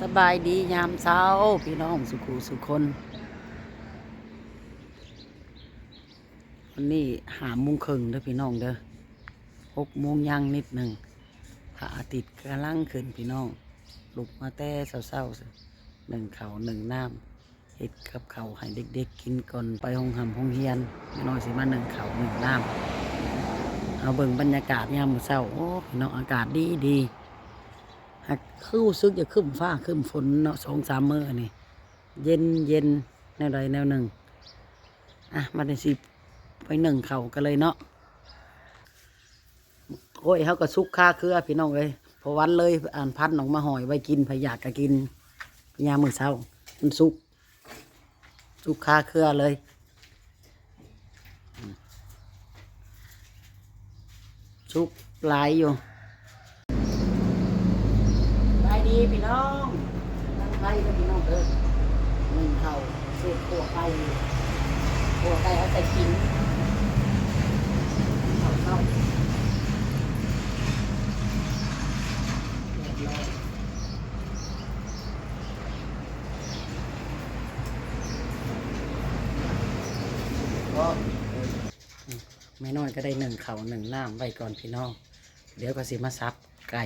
สบายดียามเช้า พี่น้องสุขูสุคนวันนี้หาโมุงครึ่งเด้อพี่น้องเด้อหกโมงย่างนิดหนึ่งพระอาทิตย์กำลังขึ้นพี่น้องลุกมาแต่เศร้าๆหนึ่งเขาหนึ่งน้ำเห็ดกับเขาให้เด็ก ๆ กินก่อนไปห้องหำห้องเฮียนพี่น้องสิมาหนึ่งเขาหนึ่งน้ำเอาเบิ่งบรรยากาศยามมื้อเช้าโอ้พี่น้องอากาศดีดี หักคือซึกจะขึ้นฟ้าขึ้นฝนเนาะสองสามมื้อนี่เย็นเย็นแนวใดแนวหนึ่งอะมาได้สิไปหนึ่งเขากันเลยเนาะโอ้ยเขาก็ซุกค่าเครือพี่น้องเลยพอวันเลยอ่านพันออกมาหอยไว้กินพยากก็กินยามมื้อเช้ามันซุกซุกค่าเครือเลยซุกหลายอยู่ ไป ดีพี่น้องตั้งไฟเด้อพี่น้องเด้อหนึ่งเข่าเศษขัวไก่ขัวไก่เอาใส่กินเข่าเข้าเรียบร้อยก็ไม่น้อยก็ได้หนึ่งเข่าหนึ่งน้ำไว้ก่อนพี่น้อง เดี๋ยวก็สิมาซับไก่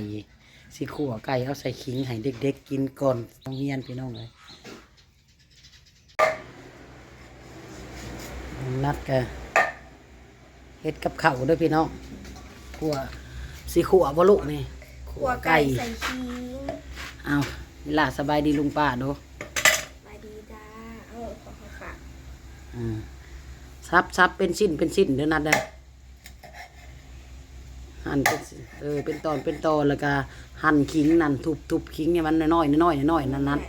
สิขั่วไก่เอาใส่ขิงให้เด็กๆกินก่อนต้องเฮียนพี่น้องเลยนัดกันเฮ็ดกับข้าวด้วยพี่น้องขั่วสิขั่วบ่ลูกนี่ขั่วไก่ใส่ขิงเอาเวลาสบายดีลุงป้าดูมาดีจ้าเออขอขอฝากอืมซับซับเป็นชิ้นเป็นชิ้นเดี๋ยวนัดได้ หั่นเป็นเออเป็นตอนเป็นตอนแล้วก็หั่นขิงนั่นทุบทุบขิงให้มันน้อยๆน้อยๆน้อยๆนั่นนั่น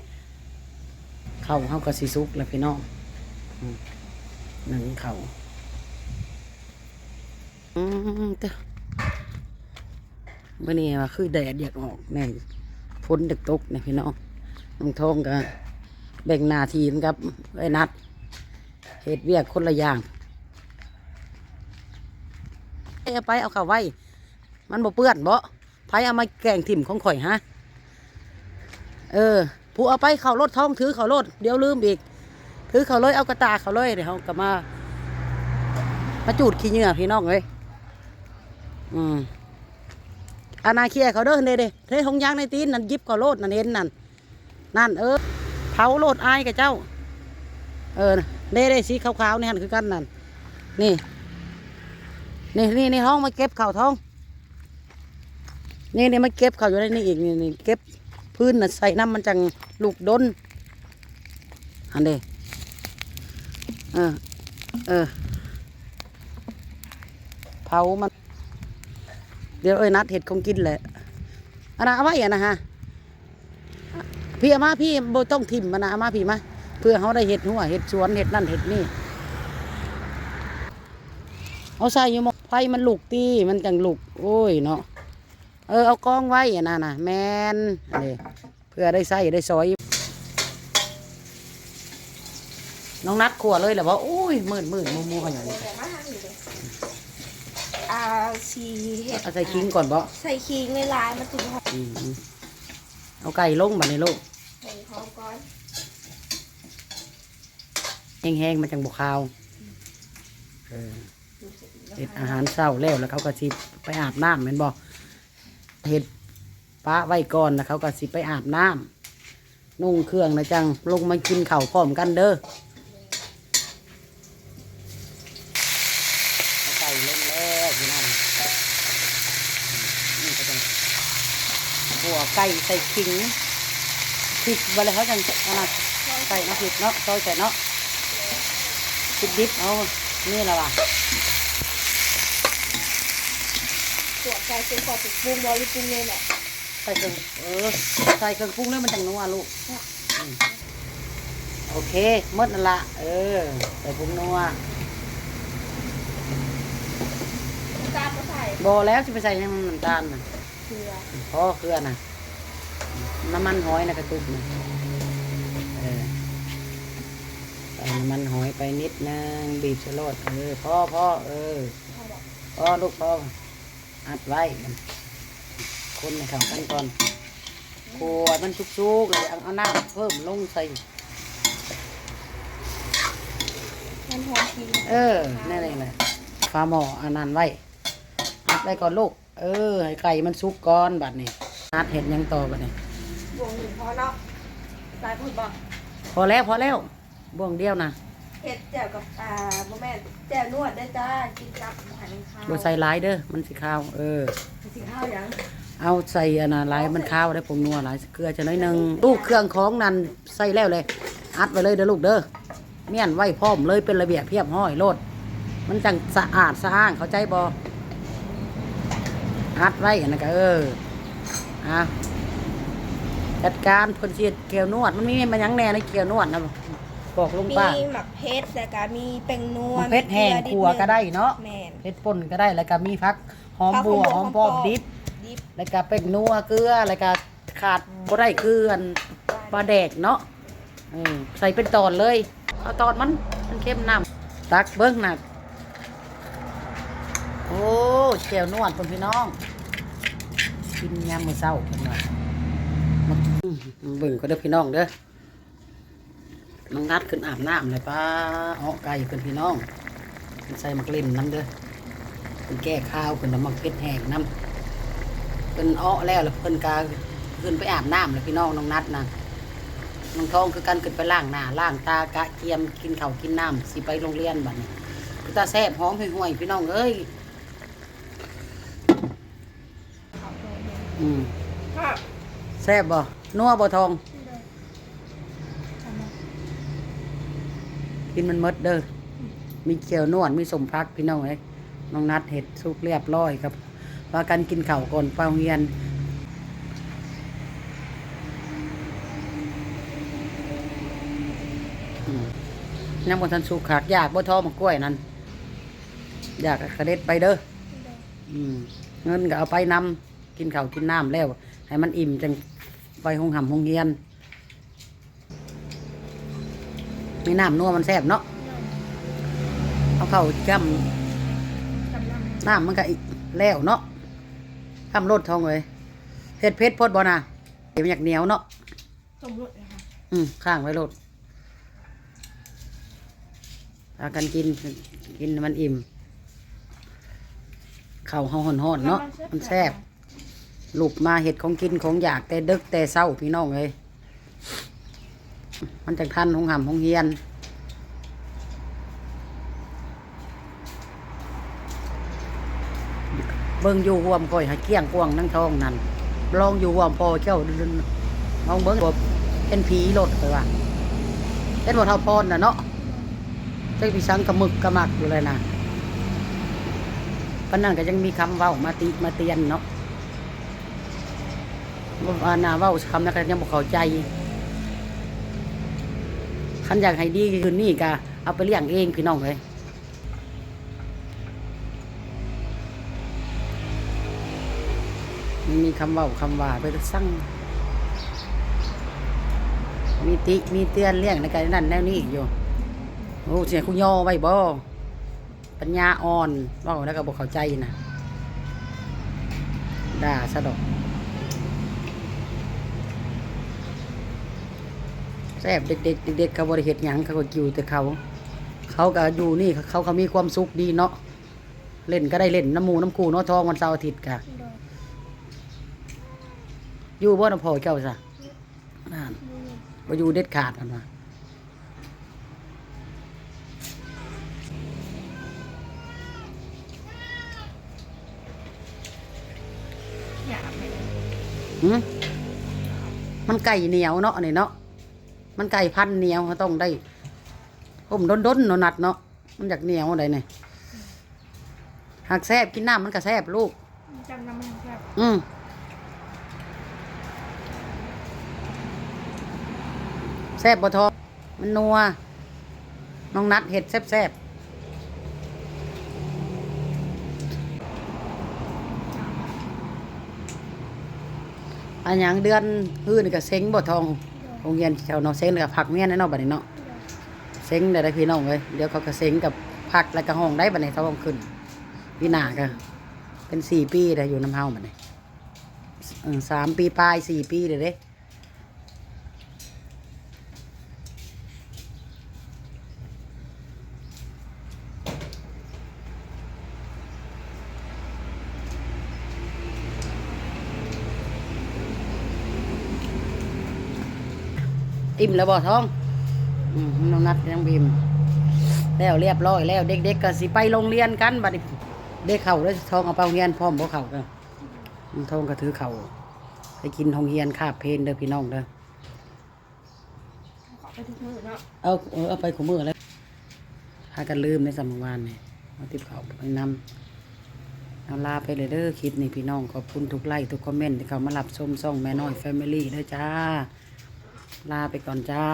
เข้าเข้ากับสีซุกแล้วพี่น้องหนึ่งเข่าอืมเต้อมื่อนี้ว่าคือแดดอยากออกแน่พ้นดึกตกเนี่ยพี่น้องน้องทองกับแบ่งหนาทีมกับไอ้นัดเหตุเวียกคนละอย่างเอาไปเอาเข้าไว้ มันบ่เปื้อนบ่ไผเอามาแกงถิ่มของข่อยฮะ เออ ผู้เอาไปเขารถท้องถือเขารถเดี๋ยวลืมอีก ถือเขาเลยเอากระตาเขาเลยเดี๋ยวเขากลับมา มาจูดขี้เหงื่อพี่น้องเลยอืมอาณาเคียเขาเด้อเด้เด้เทหงยางในตีนนั่นยิบเขาโลดนั่นเห็นนั่นนั่นเออเผาโลดอายกับเจ้า เออเด้เด้สีขาวๆนี่หันคือกันนั่นนี่ นี่นี่นี่ท้องมาเก็บเข่าท้อง นี่นี่มาเก็บเขาอยู่ในนี่อีกนี่นี่เก็บพื้นน่ะใส่น้ำมันจังลูกดนอันเดเออเออเผามัน เดี๋ยวเอ้ยนัดเห็ดคงกินแหละอันนั้นเอาไว้อะนะฮะพี่อามาพี่โบต้องทิมมันนะอามาพี่มาเพื่อเขาได้เห็ดหัวเห็ดสวนเห็ดนั่นเห็ดนี่เอาใส่ยมกไฟมันลูกตีมันจังลูกโอ้ยเนาะ เออเอากองไว้อะนะนะแมนนี่เพื่อได้ใส่ได้ซอย น้องนัดขัวเลยแหละว่าโอ้ยมืดมืดมูมูกันอย่างนี้แต่มาทางนี้เลยอ่าสีเห็ดเอาใส่ขิงก่อนบ่ใส่ขิงในลายมาถึงหอมอืมเอาไก่ลงมาในลูกใส่หอมก่อนแห้งๆมันจังบกคาวเออเห็ดอาหารเศร้าแล้วแล้วเขาก็สิไปอาบน้ำแม่นบ่ เห็ดป้าไว้ก่อนแล้วเขาก็สิไปอาบน้ำนุ่งเครื่องนะจังลงมากินข้าวพร้อมกันเด้อไก่แล้วพี่น้องนี่ก็ต้องหัวไก่ใส่ขิงพริกบะเลยเขาจังอันนั้นใส่น้ำพริกเนาะซอยใส่เนาะพริกดิบเอานี่แหละว่ะ ตัวไก่เป็นขอติดปรุงบอลปรุงเลยแหละใส่เครื่องเออใส่เครื่องปรุงแล้วมันจังนัวลูกอืมโอเคหมดนั่นละเออใส่ปรุงนัวตามมาใส่บอแล้วจะไปใส่ยังน้ำตาลน่ะเกลือพอเครือนะน้ำมันหอยนะกระตุกนะเออใส่น้ำมันหอยไปนิดนึงบีบชะโลดเออพ่อพ่อเออเขาบอกพ่อลูกพ่อ อัดไว้มันคนในเขากันก่อนขวดมันชุกๆเลยเอาเอาน้ำเพิ่มลงใส่มันหอมกินเออนั่นเองเลยฟ้าหม้ออันนั้นไว้อัดไว้ก่อนลูก เออให้ไก่มันสุกก่อนบัดนี้นัดเห็ดหยังต่อบัดนี้วงหนึ่งพอเนาะสายพูดบอกพอแล้วพอแล้วบ่วงเดียวนะ เห็ดแจ่วกับอ่าโมแม่นแจ่วนวดได้จ้ากินกับอาหารข้าวบ่ใส่หลายเด้อมันสิข้าว เออ สิข้าวยังเอาใส่อันน่ะหลายมันข้าวได้ผงนัวหลายเกลือจะน้อยหนึงลูกเครื่องของนั่นใส่แล้วเลย อัดไว้เลยเด้อลูกเด้อเมี่ยนไว้พร้อมเลยเป็นระเบียบเพียบห้อยโลด มันจังสะอาดสะอ้างเข้าใจบ่อัดไว้อันนั้นก็เอออะจัดการเพิ่นสิเฮ็ดเกลียวนวด มันมีมันหยังแหน่ในเกลียวนวดนะ บอกลุงมีป้าหมักเพชรแล้วก็มีแป้งนัวมะเพ็ดแห้งมีเกลือขัวก็ได้เนาะ แม่นเผ็ดป่นก็ได้แล้วก็มีพักหอมผักบัวหหออมมปปออมมดิบดิบแล้วก็เป็กนัวเกลือแล้วก็ขาดบ่ได้เกลืออันปลาแดกเนาะอืมใส่เป็นตอนเลยเอาตอนมันมันเข้มน้ำตักเบิ้งหนักโอ้แก้วนวดเพิ่นพี่น้องกินยามมื้อเช้าเพิ่นว่ามาอืมเบิ่งก็เด้อพี่น้องเด้อ น้องนัดขึ้นอาบน้ำเลยป้าเอาไก่เพิ่นพี่น้องใส่มักเล่นน้ำเด้อเพิ่นแก้ข้าวเพิ่นน้ำมักเผ็ดแห้งน้ำเพิ่นอ้อแล้วแล้วเพิ่นก็ขึ้นไปอาบน้ำแล้วพี่น้องน้องนัดนะน้องทองคือกันขึ้นไปล้างหน้าล้างตากะเกียมกินข้าวกินน้ำสิไปโรงเรียนบัดนี้คือตาแซ่บหอมห่วยๆพี่น้องเอ้ยอืมค่ะแซ่บบ่นัวบ่ทอง กินมันมดเด้อมีเกี๊ยวนวดมีสมพักพี่น้องเอ้ยน้องนัดเห็ดสุกเรียบร้อยครับว่ากันกินข้าก่อนไปโรงเรียนน้ำบนทันสุกขากอยากบ่ทอมากล้วยนั่นอยากกระเด็ดไปเด้อเงินก็เอาไปนำกินข้ากินน้ำแล้ว ให้มันอิ่มจังไปห้องหำห้องเฮียน มีน้ำนัวมันแซ่บเนาะเอาเข้าจ้กำลังำน้ำมันก็อีกแล้วเนาะทำรสทองเลยเผ็ดเผ็ดพดบ่นะเดี๋ยวมันอยากเหนียวเนาะสมรสนะคะอืมข้างไว้โลดพากันกินกินให้มันอิ่มข้าวเฮาห่อนๆเนาะมันแซ่บลูกมาเห็ดของกินของอยากแต่ดึกแต่เศร้าพี่น้องเลย มันจังทันหงหำหงเฮียน เบิ่งอยู่ห่วมก่อยหาเกี้ยงกวงนั่งทองนั่นลองอยู่ห่วมพอเจ้าดินมองเบิ่งเป็นผีรถไปว่าเป็นบ่เท่าพรน่ะเนาะเจ้าพี่สังกระมึกกระมักอยู่เลยนะปานนั้นก็ยังมีคำเว้ามาติมาเตียนเนาะว่านาเว้าคำนั้นก็ยังบ่เข้าใจ คันอยากให้ดีขึ้นนี่ก็เอาไปเลี้ยงเองพี่น้องเลยมีคำว่าคำว่าไปสั่งมีติมีเตือนเลี้ยงในการนั่นแนวนี้อยู่โอ้เสียคุณย่อไว้บ่ปัญญาอ่อนว่าแล้วก็บอกเข้าใจนะด่าซะดอก ซ่บเด็กๆเด็กๆเขาบริเหตุหยังเขาก็อยู่แต่เขา เขาก็อยู่นี่เขาเขามีความสุขดีเนาะเล่นก็ได้เล่นน้ำหมูน้ำคูเนาะทองวันเสาร์อาทิตย์กะอยู่บ่น้ำพอเจ้าซะนั่นบ่อยู่เด็ดขาดกันว่าอยากไปหืมมันไก่เหนียวเนาะอันนี้เนาะ มันไก่พันธุ์เหนียวเขาต้องได้ผมด้นด้นๆเนาะนัดเนาะมันอยากเหนียวอะไรเนี่ยหากแซบกินน้ำมันก็แซบลูกจำน้ำมันแบบอืมแซบบ่ทอมันนัวน้องนัดเห็ดแซบแซบอันหยังเดือนฮื้อนี่ก็เซ็งบ่ทอง โรงเรียนแถวเนองเซ็งแล้วก็ผักเมียนแน่นอกบัดนี้เนาะเซ็งได้ได้พี่น้องเว้ยเดี๋ยวเขาก็เซ็งกับผักแล้วก็ห้องได้บัดนี้เขาต้องขึ้นพี่หน้าก็เป็นสี่ปีได้อยู่น้ำเฮาบัดนี้เออสามปีปลายสี่ปีเลยเด้ อิ่มแล้วบ่ท้องอืมน้องนัดน้องพิมพ์แล้วเรียบร้อยแล้ว เด็กๆก็สิไปโรงเรียนกันบัดนี้เด็กเข่าแล้วทองเอาไปโรงเรียนพร้อมบ่เข่ากันทองก็ถือเข่าไปกินโรงเรียนคาบเพลนเด้อพี่น้องเด้อขอไปทุกมือเนาะเอาเออเอาไปขมือแล้วพากันลืมในสมวานนี่มาติบเขาไปนำเอาลาไปเลยเด้อคลิปนี้พี่น้องขอบคุณทุกไลค์ทุกคอมเมนต์ที่เขามารับชมซ่องแม่น้อยแฟมิลี่เด้อจ้า ลาไปก่อนจ้า